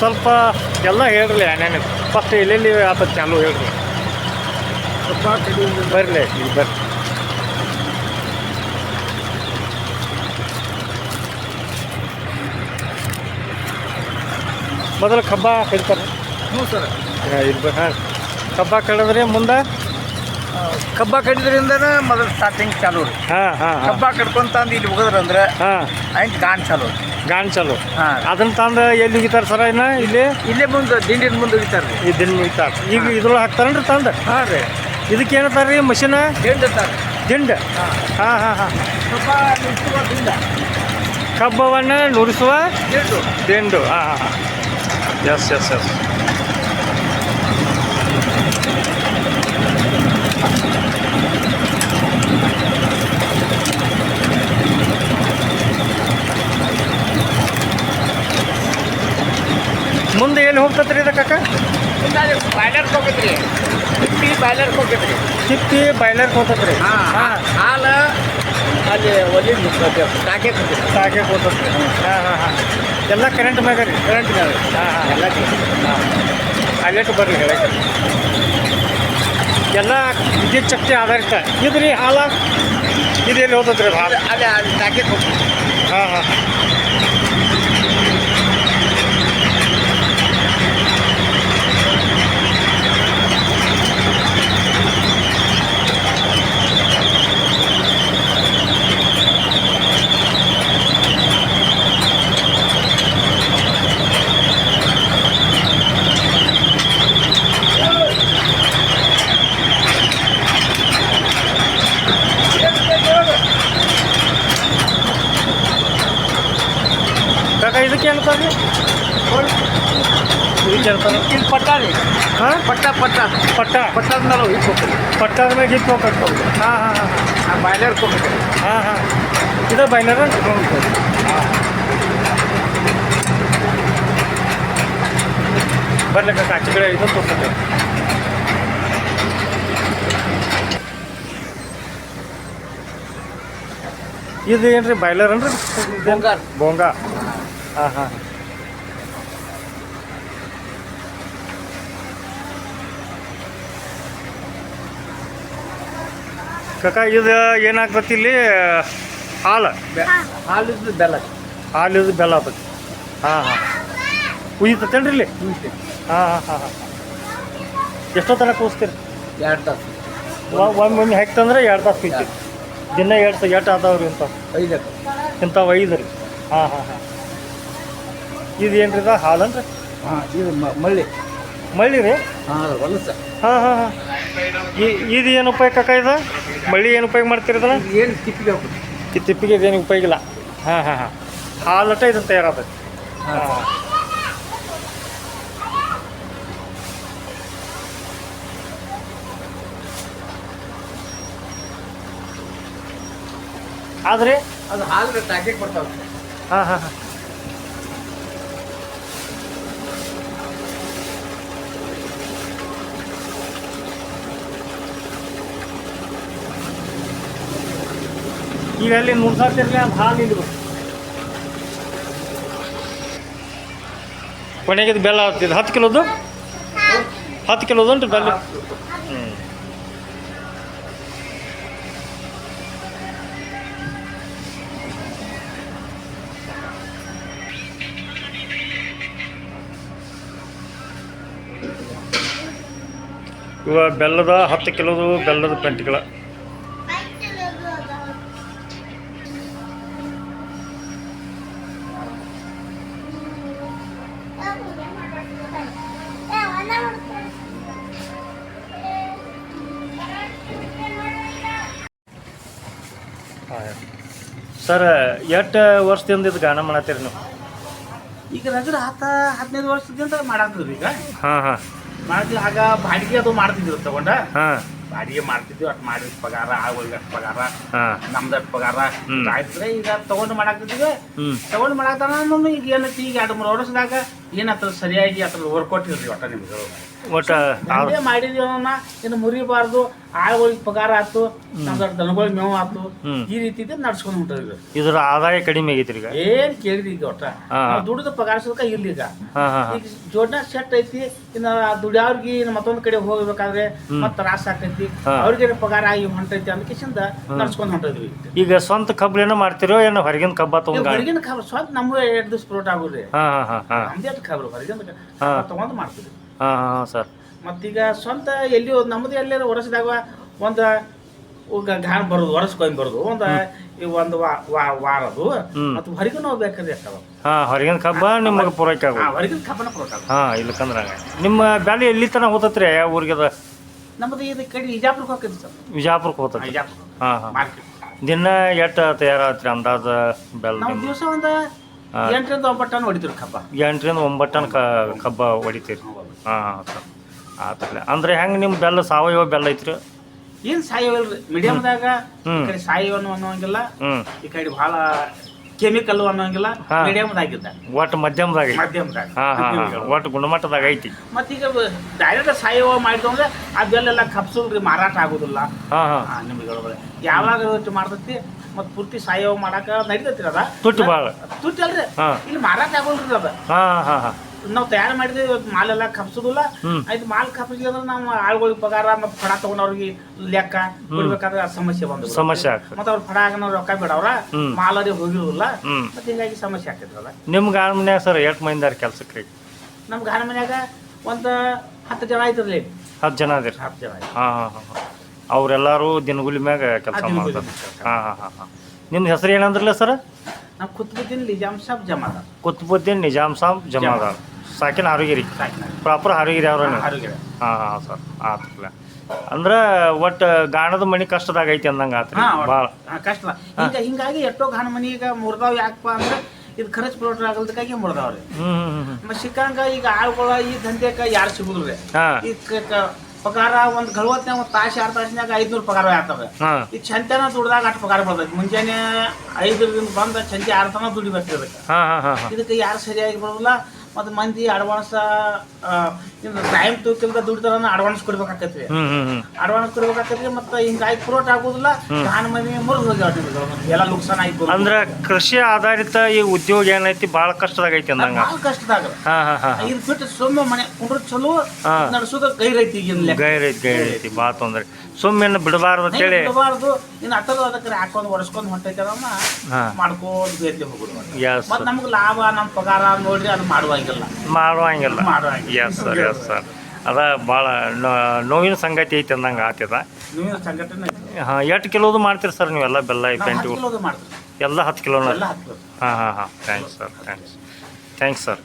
ಸ್ವಲ್ಪ ಎಲ್ಲ ಹೇಳ್ರಿ ಏನೇನು ಫಸ್ಟ್ ಎಲ್ಲೆಲ್ಲಿ ಆತ ಚಾಲು ಹೇಳ್ರಿ. ಬರಲಿ ಈಗ ಬರ್ರಿ. ಮೊದಲು ಕಬ್ಬ ಕಡಿತಾರೆ. ಹ್ಞೂ ಸರ್. ಇಲ್ಲಿ ಹಾಂ. ಕಬ್ಬ ಕಡಿದ್ರೆ ಮುಂದೆ ಕಬ್ಬ ಕಡಿದ್ರಿಂದ ಮೊದಲು ಸ್ಟಾರ್ಟಿಂಗ್ ಚಾಲು ರೀ ಹಾಂ ಹಾಂ. ಕಬ್ಬ ಕಡ್ಕೊಂತ ಅಂದು ಇಲ್ಲಿ ಹೋಗದ್ರಂದ್ರೆ ಹಾಂ. ಆಯ್ತು ಗಾನ್ ಚಾಲು ಗಾಣ ಚಾಲು ಹಾಂ. ಅದನ್ನ ತಂದು ಎಲ್ಲಿ ಹೋಗಿತಾರೆ ಸರ ಇನ್ನ ಇಲ್ಲಿ? ಇಲ್ಲೇ ಮುಂದೆ ದಿಂಡಿನ ಮುಂದೆ ಹೋಗಿತಾರೆ ರೀ. ಈ ದಿನ ಹೋಗ್ತಾರೆ ಈಗ ಇದ್ರೊಳಗೆ ಹಾಕ್ತಾರನ್ರಿ ತಂದು? ಹಾಂ ರೀ. ಇದಕ್ಕೆ ಏನಂತಾರೆ ರೀ ಮಷಿನ? ದಿಂಡ ದಿಂಡ. ಹಾಂ. ಹಾಂ ಹಾಂ ಹಾಂ. ಕಬ್ಬ ನಿಲ್ಸುವ ದಿಂಡ. ಕಬ್ಬವನ್ನು ನುರಿಸುವ ದಿಂಡು. ದಿಂಡು. ಹಾಂ ಹಾಂ ಹಾಂ. ಎಸ್ ಎಸ್ ಎಸ್ ಮುಂದೆ ಎಲ್ಲಿ ಹೋಗ್ತತ್ರಿ ಇದು ಕಾಕ? ಬಾಯ್ಲರ್ ಹೋಗತ್ರಿ ತಿಪ್ಪಿ ಬಾಯ್ಲರ್ ಹೋಗತ್ರಿ ಚಿಪ್ಪಿ ಹೋಗ್ತತ್ರಿ ಹಾಂ. ಹಾಂ ಹಾಲು ಅಲ್ಲಿ ಒಲಿ ಸಾಕೆ ಸಾಕೆ ಹೋಗ್ತತ್ರಿ ಹಾಂ ಹಾಂ ಹಾಂ. ಎಲ್ಲ ಕರೆಂಟ್ ಮ್ಯಾಗ ರೀ? ಕರೆಂಟ್ ಹಾಂ ಹಾಂ. ಎಲ್ಲ ಅಲ್ಲೇಟು ಬರ್ರಿ ಹೇಳಕ್ಕೆ ಎಲ್ಲ ವಿದ್ಯುತ್ ಶಕ್ತಿ ಆಧಾರಿತ. ಇದ್ರಿ ಹಾಲ? ಇದು ಎಲ್ಲಿ ಹೋದ್ರಿ ಹಾಲು? ಅದೇ ಅಲ್ಲಿ ಸಾಕೆ ಹಾಂ ಹಾಂ ಕಾಕ ಇದಕ್ಕೆ ಏನಂತಾರೆ ಏನಂತಾರೆ ಇಲ್ಲಿ ಪಟ್ಟ ರೀ ಹಾಂ? ಪಟ್ಟ ಪಟ್ಟ. ಪಟ್ಟ. ಪಟ್ಟದ ಮೇಲೆ ಹೋಗಿ ಪಟ್ಟದ ಮ್ಯಾಗ ಹಿಟ್ಟು ಹೋಗ್ಬೇಕು. ಹಾಂ ಹಾಂ ಹಾಂ ಆ ಬಾಯ್ಲರ್ ಹೋಗ್ಬೇಕು ಹಾಂ ಹಾಂ. ಇದು ಬೈಲರ ಬರ್ಲಿಕ್ಕ ಕಾಚಿ ಕಡೆ ಇದು ತೋರ್ತದೆ ಇದು ಏನ್ರಿ ಬಾಯ್ಲರ್ ಅಂದ್ರೆ ಬೊಂಗಾರ್. ಬೊಂಗ ಹಾಂ ಹಾಂ. ಕಕ್ಕ ಇದು ಏನಾಗ್ತತಿ ಇಲ್ಲಿ? ಹಾಲು. ಹಾಲಿದ್ದು ಬೆಲ್ಲ. ಹಾಲು ಇದು ಬೆಲ್ಲ ಆಗ್ತತಿ ಹಾಂ ಹಾಂ. ಉಯ್ತತೇನ್ರಿ ಇಲ್ಲಿ? ಹಾಂ ಹಾಂ ಹಾಂ ಹಾಂ. ಎಷ್ಟೋ ತನಕ ಕೂಸ್ತೀರಿ? ಎರಡು ತಾಸು. ಒಂದು ಒಮ್ಮೆ ಹಾಕ್ತಂದ್ರೆ ಎರಡು ತಾಸು ಕುಯ್ತೀರಿ ದಿನ ಎರಡು ತ ಎಷ್ಟು ರೀ ಇಂಥ ಐದು ಇಂಥವು ಐದು ರೀ. ಹಾಂ ಹಾಂ ಹಾಂ. ಇದು ಏನು ರೀ ಹಾಲನ್ರಿ? ಹಾಂ ಇದು ಮ- ಮಳ್ಳಿ. ಮಳ್ಳಿ ರೀ? ಹಾಂ ಹೊಲಸ. ಹಾಂ ಹಾಂ ಹಾಂ. ಇದು ಏನು ಉಪಯೋಗ ಕಾಕ ಇದು? ಮಳ್ಳಿ ಏನು ಉಪಯೋಗ ಮಾಡ್ತೀರಿ ಇದನ್ನ ಏನು ತಿಪ್ಪಿಗೆ ಹೋಗ್ತದೆ ಈ ತಿಪ್ಪಿಗೆ ಇದೇನು ಉಪಯೋಗ ಇಲ್ಲ. ಹಾಂ ಹಾಂ ಹಾಂ. ಹಾಲಟ ಇದನ್ನು ತಯಾರ ಹಾಂ. ಹಾಂ. ಆದ್ರೆ? ಅದು ಹಾಲು ಟಾಕೆ ಕೊಡ್ತಾವೆ ಹಾಂ ಹಾಂ ಹಾಂ. ಈಗ ಅಲ್ಲಿ ನುಡ್ಸಾತಿರ್ಲಿ ಹಾಲು ಇಲ್ಲಿ ಕೊನೆಗೆ ಬೆಲ್ಲ ಆಗ್ತಿದೆ ಹತ್ತು ಕಿಲೋದು? ಹತ್ತು ಕಿಲೋದು ಉಂಟು ಬೆಲ್ಲ. ಹ್ಞೂ ಇವ ಬೆಲ್ಲದ ಹತ್ತು ಕಿಲೋದು, ಬೆಲ್ಲದ ಪೆಂಟ್ಗಳ. ಸರ್ ಎಷ್ಟು ವರ್ಷದಿಂದ ಇದು ಗಾನ ಮಾಡತ್ತೀರಿ ನೀವು? ಈಗ ರಗಡ ಹತ್ತ ಹದಿನೈದು ವರ್ಷದಿಂದ ಮಾಡಾಕ್ತಿದ್ವಿ ಈಗ. ಹಾಂ ಹಾಂ. ಮಾಡ್ತಿದ್ವಿ ಆಗ ಬಾಡಿಗೆ ಅದು ಮಾಡ್ತಿದ್ವಿ ತಗೊಂಡ. ಹಾಂ. ಬಾಡಿಗೆ ಮಾಡ್ತಿದ್ವಿ ಅಟ್ ಮಾಡಿದ ಪಗಾರ ಆಗೋಗಿ ಅಷ್ಟು ಪಗಾರ ಹಾಂ. ನಮ್ದು ಅಷ್ಟು ಪಗಾರ. ಆಯ್ತು ಆಯ್ತಿದ್ರೆ ಈಗ ತಗೊಂಡು ಮಾಡಾಕ್ತಿದ್ವಿ ತಗೊಂಡು ಮಾಡಾಕ್ತಾನ ಈಗ ಏನೈತಿ ಈಗ ಎರಡು ಮೂರು ವರ್ಷದಾಗ ಏನಾಗ್ತದೆ ಸರಿಯಾಗಿ ಅದ್ರ ವರ್ಕೌಟ್ ಇಲ್ರಿ ಒಟ್ಟ ನಿಮ್ಗೆ ಒಟ್ಟ ಅದೇ ಮಾಡಿದೀವನ್ನ ಇನ್ನು ಮುರಿಬಾರ್ದು ಆಳುಗಳಿಗೆ ಪಗಾರ ಆತು ನಮ್ದು ದನಗಳಿಗೆ ಮೇವು ಆತು ಹ್ಮ್. ಈ ರೀತಿ ನಡ್ಸ್ಕೊಂಡು ಹೊಂಟದ್ರಿ ಇದ್ರ ಆದಾಯ ಕಡಿಮೆ ಆಗೈತಿ ಈಗ? ಏನ್ ಕೇಳಿದ್ರಿ ಈಗ ಒಟ್ಟ. ದುಡಿದ ಪಗಾರ ಸುಲ್ಕ ಇಲ್ಲ ಈಗ. ಹಾಂ ಹಾಂ ಹಾಂ. ಈಗ ಜೋಡ್ನ ಸೆಟ್ ಐತಿ ಇನ್ನ ದುಡಿಯವ್ರಿಗೆ ಮತ್ತೊಂದ್ ಕಡೆ ಹೋಗ್ಬೇಕಾದ್ರೆ. ಮತ್ತ ತ್ರಾಸ ಆಕೈತಿ. ಅವ್ರಿಗೆ ಪಗಾರ ಆಗಿ ಹೊಂಟೈತಿ ಅನ್ನಕಿಸಿಂದ ನಡ್ಸ್ಕೊಂಡ್ ಹೊಂಟದ್ವಿ ಈಗ. ಸ್ವಂತ ಕಬ್ಬು ಏನೋ ಮಾಡ್ತಿರೋ ಏನೋ ಹೊರಗಿನ ಕಬ್ಬ ತಗೊಂಡ್ ಹೊರಗಿನ ಕಬ್ಬ ಸ್ವಂತ ನಮ್ಗೆ ಎರಡು ದಿವಸ ಪುರೋಟ ಆಗುದ್ರಿ ಹಾಂ ಹಾಂ ಹಾಂ ಹಾಂ. ನಮ್ದೇ ಖಬರ್ ಹೊರಗಿನ ಹಾ. ತಗೊಂಡ್ ಮಾಡ್ತೀವಿ. ಹಾಂ ಹಾಂ ಸರ್. ಮತ್ತೀಗ ಸ್ವಂತ ಎಲ್ಲಿ ನಮ್ಮದು ಎಲ್ಲಾರ ವರ್ಷದಾಗ ಒಂದು ಘಾನ್ ಬರೋದು ಒರೆಸ್ಕೊಂಡ್ ಬರೋದು ಒಂದು ಈ ಒಂದು ವಾರದು ಅದು ಮತ್ತು ಹೊರಗಿನ ಹೋಗ್ಬೇಕಾದ್ರೆ ಹಾಂ ಹೊರಗಿನ ಕಬ್ಬ ನಿಮಗೆ ಪೂರೈಕೆ ಆಗು ಹೊರಗಿನ ಕಬ್ಬನ ಪೂರೈಕೆ ಹಾ ಇಲ್ಲಕಂದ್ರೆ ನಿಮ್ಮ ಬ್ಯಾಲಿ ಎಲ್ಲಿ ತನಕ ಹೋತತ್ರಿ ಯಾವ ಊರಿಗೆ ಅದ ನಮ್ಮದು ಇದು ಕಡೆ ವಿಜಾಪುರಕ್ಕೆ ಹೋಗ್ತೈತಿ ಸರ್. ವಿಜಾಪುರಕ್ಕೆ ಹೋಗ್ತದೆ ಇಜಾಪುರ ಹಾಂ ಹಾಂ. ದಿನ ಎಷ್ಟು ತಯಾರಾತ್ರಿ ಅಂದಾಜು ಬೆಲ್ಲ ದಿವಸ ಒಂದು. ಎಂಟರಿಂದ ಒಂಬತ್ತು ಟನ್ ಹೊಡಿತೀರಿ ಕಬ್ಬ? ಎಂಟರಿಂದ ಒಂಬತ್ತು ಟನ್ ಕ ಕಬ್ಬ ಹೊಡಿತೀರಿ. ಹಾಂ ಸರ್ ಆತಲ್ಲ ಅಂದ್ರೆ ಹೆಂಗೆ ನಿಮ್ಮ ಬೆಲ್ಲ ಸಾವಯವ ಬೆಲ್ಲ ಐತ್ರಿ? ಸಾಯುವ ಇಲ್ರಿ? ಮೀಡಿಯಮ್ದಾಗ ಈ. ಕಡೆ ಅನ್ನೋಂಗಿಲ್ಲ ಈ ಕಡೆ ಭಾಳ ಕೆಮಿಕಲ್ ಅನ್ನೋಂಗಿಲ್ಲ. ಮೀಡಿಯಮ್ದಾಗಿದ್ದ ಒಟ್ಟು ಮಧ್ಯಮದಾಗ. ಮಧ್ಯಮದಾಗ ಒಟ್ಟು ಗುಣಮಟ್ಟದಾಗ ಐತಿ. ಮತ್ತೀಗ ಡೈರೆಕ್ಟ್ ಸಾವಯವ ಮಾಡಿದ್ರೆ ಅದೆಲ್ಲ ಕಪ್ಸಲ್ರಿ ಮಾರಾಟ ಆಗೋದಿಲ್ಲ. ಹಾ ಹಾ. ಆ, ನಿಮಗೆ. ಯಾವಾಗ ಮಾಡ್ತೈತಿ ಮತ್ ಪೂರ್ತಿ ಸಾಯೋ ಮಾಡಾಕ ನಡೀತೈತಿ ಅದ. ತುಟ್ಟಿ ಭಾಳ. ತುಟ್ಟಿ ಅಲ್ರಿ. ಹಾಂ. ಇಲ್ಲಿ ಮಾರಾಟ ಆಗೋಲ್ರಿ ಅದ. ಹಾ ಹಾ ಹಾ. ನಾವು ತಯಾರು ಮಾಡಿದ್ವಿ ಇವತ್ತು ಮಾಲೆಲ್ಲ ಕಪ್ಸುದಿಲ್ಲ. ಹ್ಮ್. ಆಯ್ತು ಮಾಲ್ ಕಪ್ಸಿಲ್ಲ ಅಂದ್ರೆ ನಾವು ಆಳುಗಳಿಗೆ ಪಗಾರ ಮತ್ತೆ ಫಡ ತಗೊಂಡವ್ರಿಗೆ ಲೆಕ್ಕ ಕೊಡ್ಬೇಕಾದ್ರೆ ಸಮಸ್ಯೆ ಬಂದು ಸಮಸ್ಯೆ ಆಗ್ತದೆ. ಮತ್ತೆ ಅವ್ರ ಫಡ ಆಗನ ರೊಕ್ಕ ಬಿಡವ್ರ ಮಾಲ್ ಅದೇ ಹೋಗಿರೋದಿಲ್ಲ. ಹ್ಮ್. ಮತ್ತೆ ಹಿಂಗಾಗಿ ಸಮಸ್ಯೆ ಆಗ್ತೈತ್ರಲ್ಲ ನಿಮ್ಮ ಮನ್ಯಾಗ ಸರ್ ಎಷ್ಟು ಮಂದಿದಾರ ಕೆಲ್ಸಕ್ಕೆ ರೀ ನಮ್ ಗಾನ ಮನ್ಯಾಗ ಒಂದು ಹತ್ತು ಜನ ಆಯ್ತದ್ರಿ ಹತ್ತು ಜನ ಅದಿರಿ. ಹತ್ತು ಜನ ಆಯ್ತು ಹಾಂ ಹಾಂ ಹಾಂ ಹಾಂ. ಅವರೆಲ್ಲರೂ ದಿನಗುಲಿ ಮ್ಯಾಗ ಕೆಲಸ ಮಾಡ್ತಾರೆ. ಹಾಂ ಹಾಂ ಹಾಂ ನಿಮ್ಮ ಹೆಸರು ಏನಂದ್ರಲ್ಲ ಸರ್? ನಾವು ಕುತ್ಬುದ್ದೀನ್ ನಿಜಾಮ್ ಸಾಬ್ ಜಮಾದಾರ್. ಕುತ್ಬುದ್ದೀನ್ ನಿಜಾಮ್ ಸಾಬ್ ಜಮಾದಾರ್. ಸಾಕಿನ ಹಾರುಗಿರಿ. ಪ್ರಾಪರ್ ಹಾರುಗಿರಿ ಅವ್ರ ಹಾಂ ಹಾಂ ಸರ್. ಆತಲ್ಲ ಅಂದ್ರೆ ಒಟ್ಟು ಗಾಣದ ಮನಿ ಕಷ್ಟದಾಗ ಐತಿ ಅಂದಂಗ ಆತ್ರಿ. ಭಾಳ ಕಷ್ಟ. ಈಗ ಹಿಂಗಾಗಿ ಎಷ್ಟೋ ಗಾಣ ಮನಿ ಈಗ ಮುರ್ದಾವ್ ಯಾಕಪ್ಪ ಅಂದ್ರೆ ಇದು ಖರ್ಚು ಪ್ಲೋಟರ್ ಆಗಲ್ದಕ್ಕಾಗಿ ಮುರ್ದಾವ್ರಿ. ಹ್ಮ್ ಮತ್ತೆ ಸಿಕ್ಕಂಗ ಈಗ ಆಳ್ಗೊಳ ಈ ದಂಧೆಕ ಯಾರು ಸಿಗುದ್ರಿ ಹಾಂ. ಈ ಕ- ಕ- ಪಗಾರ ಒಂದ್ ಗಳವತ್ನಾಗ ಒಂದ್ ತಾಸ ಆರ್ ತಾಸಿನಾಗ ಐದ್ನೂರು ಪಗಾರ ಆಗ್ತವೆ. ಈ ಚಂತೆನ ದುಡ್ದಾಗ ಅಷ್ಟು ಪಗಾರ ಬರ್ತೈತಿ. ಮುಂಜಾನೆ ಐದರಿಂದ ಬಂದ ಚಂತೆ ಆರ್ ತನ ದುಡಿಬೇಕು ಇದಕ್ಕೆ ಯಾರು ಸರಿಯಾಗಿ ಬರೋದಿಲ್ಲ. ಮತ್ತೆ ಮಂದಿ ಅಡ್ವಾನ್ಸ್ ಟೈಮ್ ತೂಕಿಲ್ದ ದುಡ್ಡು ಅಡ್ವಾನ್ಸ್ ಕೊಡ್ಬೇಕಾಕತ್ರಿ. ಅಡ್ವಾನ್ಸ್ ಕೊಡ್ಬೇಕಾಕತ್ರಿ ಮತ್ತೆ ಹಿಂಗಾಗಿ ಪುರೋಟ ಆಗೋದಿಲ್ಲ ನಾನ್ ಮನೆ ಮುರಿದು ಹೋಗ್ಯಾವ ಎಲ್ಲ ನುಕ್ಸಾನ ಆಯ್ತು. ಅಂದ್ರೆ ಕೃಷಿ ಆಧಾರಿತ ಈ ಉದ್ಯೋಗ ಏನೈತಿ ಭಾಳ ಕಷ್ಟದಾಗ ಐತಿ ಅಂದಂಗ? ಭಾಳ ಕಷ್ಟದಾಗ. ಹಾ ಹಾ ಹಾಂ ಇದು ಬಿಟ್ಟು ಸುಮ್ಮನೆ ಮನೆ ಕುಂಡ್ರ ಚಲೋ. ನಡೆಸೋದು ಗೈರೈತಿ ಈಗಿನ ಲೆಕ್ಕ. ಗೈರ್ ಐತಿ ಗೈರ್ ಐತಿ ಭಾಳ ತೊಂದ್ರೆ. ಸುಮ್ಮನೆ ಬಿಡಬಾರ್ದು ಅಂತೇಳಿ ಬಿಡಬಾರ್ದು ಇನ್ನು ಹತ್ತದ ಅದಕ್ಕೆ ಹಾಕೊಂಡು ಒರೆಸ್ಕೊಂಡು ಹೊಂಟೈತೆ ಮಾಡ್ಕೊಂಡು ಹೋಗುದು ಮತ್ತೆ ನಮ್ಗೆ ಲಾಭ ನಮ್ಮ ಪಗಾರ ನೋಡ್ರಿ ಅದು ಮಾಡುವಂಗಿಲ್ಲ. ಮಾಡುವಂಗಿಲ್ಲ. ಮಾಡುವಂಗಿಲ್ಲ. ಎಸ್ ಸರ್ ಎಸ್ ಸರ್ ಅದ ಭಾಳ ನೋವಿನ ಸಂಗತಿ ಐತಿ ಅಂದಂಗೆ ಆತದ. ನೀವು ಸಂಘಟನೆ ಐತಿ. ಹಾಂ ಎಷ್ಟು ಕಿಲೋದು ಮಾಡ್ತೀರಿ ಸರ್ ನೀವೆಲ್ಲ ಬೆಲ್ಲ ನಾವು ಪೆಂಟಿ ಹತ್ತು ಕಿಲೋದು ಮಾಡ್ತೀವಿ. ಎಲ್ಲ ಹತ್ತು ಕಿಲೋನ? ಎಲ್ಲ ಹತ್ತು ಕಿಲೋ. ಹಾಂ ಹಾಂ ಹಾಂ. Thanks sir thanks thanks sir